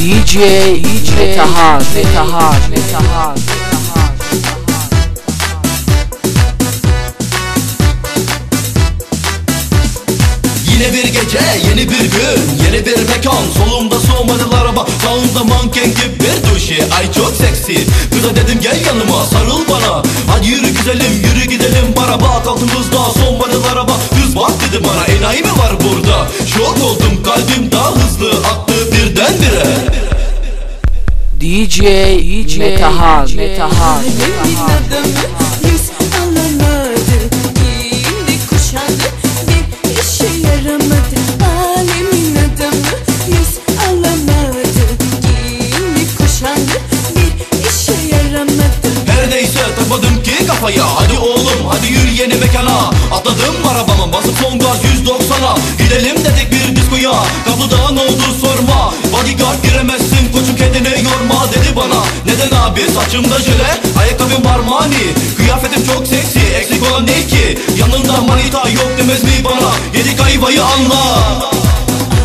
DJ Metahaz. Metahaz Metahaz. Yine bir gece, yeni bir gün, yeni bir mekan. Solumda soğumadılı araba, sağımda manken gibi bir duşi. Ay çok seksi, kıza dedim gel yanıma, sarıl bana. Hadi yürü güzelim, yürü gidelim. Bara Bak altımızda soğumadılı araba. Kız bak dedi bana, enayi mi var burada? Şok oldum, kalbim daha bir işe yaramadı. Her neyse takmadım ki kafaya. Hadi oğlum hadi yürü yeni mekana. Atladım arabama basıp son gaz 190'a Gidelim dedik bir diskoya abi saçımda jöle Ayakkabım Armani. Kıyafetim çok seksi eksik olan ne ki. Yanında manita yok demez mi bana? Yedik ayvayı anla.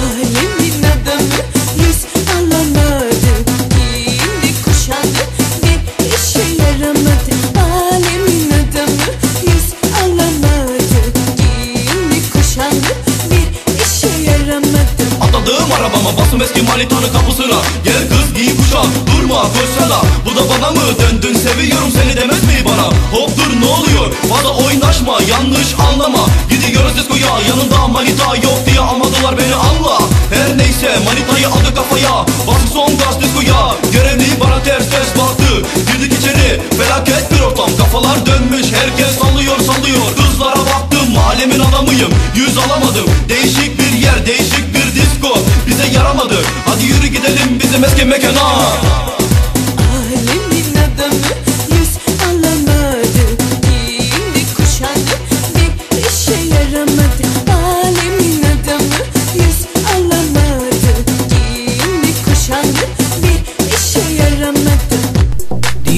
Alemin adamı yüz alamadı. Giyindi kuşandı bir işe yaramadı Alemin adamı yüz alamadı. Giyindi kuşandı bir işe yaramadı Atladım arabama basım eski manitanın kapısına. Gel kız giy kuşak durma koşsana da bana mı döndün? Seviyorum seni demez mi bana? Hop dur ne oluyor? Fazla oynaşma yanlış anlama. Gidiyoruz diskoya yanında manita yok diye amadılar beni anla. Her neyse manitayı aldı kafaya. Bastık son gaz diskoya Görevli bana ters ters baktı. Girdik içeri felaket bir ortam. Kafalar dönmüş herkes sallıyor sallıyor. Kızlara baktım alemin adamıyım. Yüz alamadım. Değişik bir yer değişik bir disko. Bize yaramadı. Hadi yürü gidelim bizim eski mekana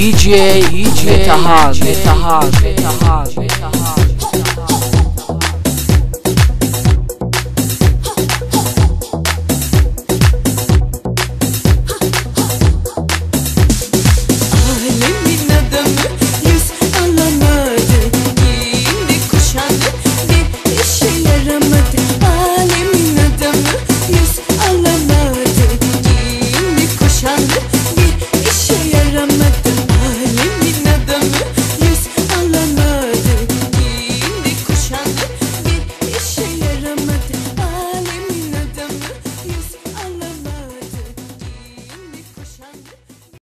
DJ, DJ, Metahaz, Metahaz, Metahaz, Metahaz.